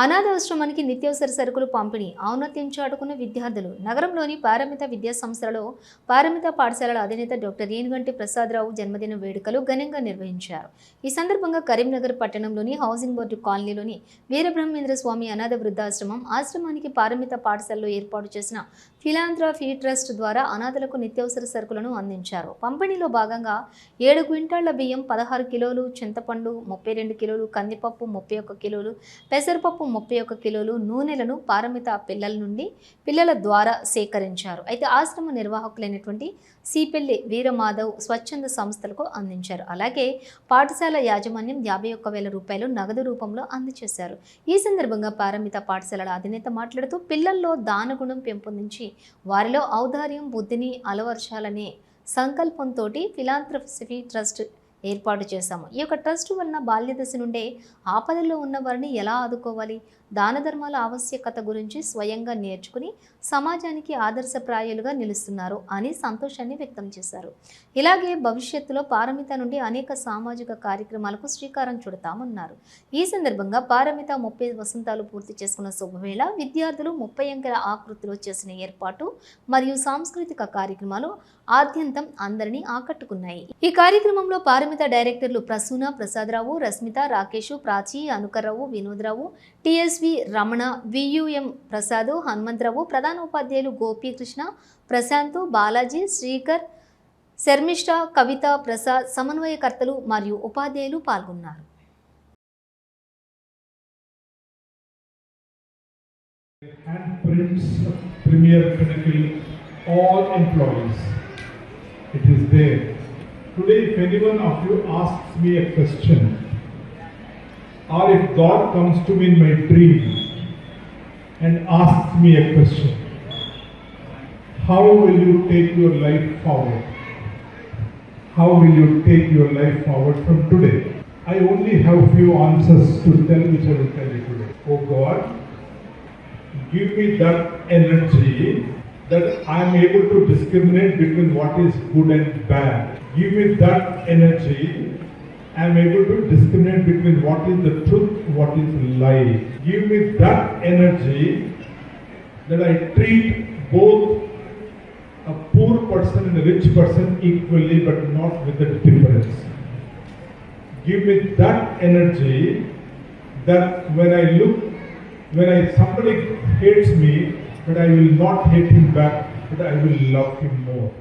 అనాథాశ్రమానికి నిత్యావసర సరుకులు పంపిణీ ఔన్నత్యం చాటుకున్న విద్యార్థులు. నగరంలోని పారమిత విద్యా సంస్థలలో పారమిత పాఠశాలల అధినేత డాక్టర్ ఏనుగంటి ప్రసాదరావు జన్మదిన వేడుకలు ఘనంగా నిర్వహించారు. ఈ సందర్భంగా కరీంనగర్ పట్టణంలోని హౌసింగ్ బోర్డు కాలనీలోని వీరబ్రహ్మేంద్ర స్వామి అనాథ వృద్ధాశ్రమం ఆశ్రమానికి పారమిత పాఠశాలలో ఏర్పాటు చేసిన ఫిలాంథ్రఫీ ట్రస్ట్ ద్వారా అనాథలకు నిత్యావసర సరుకులను అందించారు. పంపిణీలో భాగంగా ఏడు క్వింటాళ్ళ బియ్యం పదహారు కిలోలు చింతపండు ముప్పై రెండు కిలోలు కందిపప్పు ముప్పై ఒక్క కిలోలు పెసరపప్పు ముప్పై ఒక్క కిలోలు నూనెలను పారమిత పిల్లల నుండి పిల్లల ద్వారా సేకరించారు. అయితే ఆశ్రమ నిర్వాహకులైనటువంటి సిపెల్లి వీరమాధవ్ స్వచ్ఛంద సంస్థలకు అందించారు. అలాగే పాఠశాల యాజమాన్యం యాభై ఒక్క వేల రూపాయలు నగదు రూపంలో అందజేశారు. ఈ సందర్భంగా పారమిత పాఠశాలల అధినేత మాట్లాడుతూ పిల్లల్లో దానగుణం పెంపొందించి వారిలో ఔదార్యం బుద్ధిని అలవర్చాలనే సంకల్పంతో ఫిలాంథ్రఫీ ట్రస్ట్ ఏర్పాటు చేశాము. ఈ యొక్క ట్రస్ట్ వలన బాల్య దశ నుండే ఆపదలో ఉన్న వారిని ఎలా ఆదుకోవాలి? దాన ధర్మాల ఆవశ్యకత గురించి స్వయంగా నేర్చుకుని సమాజానికి ఆదర్శప్రాయాలుగా నిలుస్తున్నారు అని సంతోషాన్ని వ్యక్తం చేశారు. ఇలాగే భవిష్యత్తులో పారమిత నుండి అనేక సామాజిక కార్యక్రమాలకు శ్రీకారం చుడతామన్నారు. ఈ సందర్భంగా పారమిత ముప్పై వసంతాలు పూర్తి చేసుకున్న శుభవేళ విద్యార్థులు ముప్పై అంకెల ఆకృతిలో చేసిన ఏర్పాటు మరియు సాంస్కృతిక కార్యక్రమాలు ఆద్యంతం అందరినీ ఆకట్టుకున్నాయి. ఈ కార్యక్రమంలో పారమిత డైరెక్టర్లు ప్రసూన ప్రసాదరావు రస్మిత రాకేష్ ప్రాచి అనుకర్రావు వినోద్రావు టిఎస్వి రమణ వియుఎం ప్రసాద్ హనుమంతరావు ప్రధాన ఉపాధ్యాయులు గోపీకృష్ణ ప్రశాంత్ బాలాజీ శ్రీకర్ శర్మిష్ట కవిత ప్రసాద్ సమన్వయకర్తలు మరియు ఉపాధ్యాయులు పాల్గొన్నారు Premier Pinnacle, all employees. It is there. Today, if anyone of you asks me a question, or if God comes to me in my dream and asks me a question, how will you take your life forward? How will you take your life forward from today? I only have few answers to tell which I will tell you today. Oh God, give me that energy that I am able to discriminate between what is good and bad. Give me that energy. I am able to discriminate between what is the truth, what is lie. Give me that energy that I treat both a poor person and a rich person equally, but not with a difference. Give me that energy that when I look when I, somebody hates me, but I will not hate him back, but I will love him more.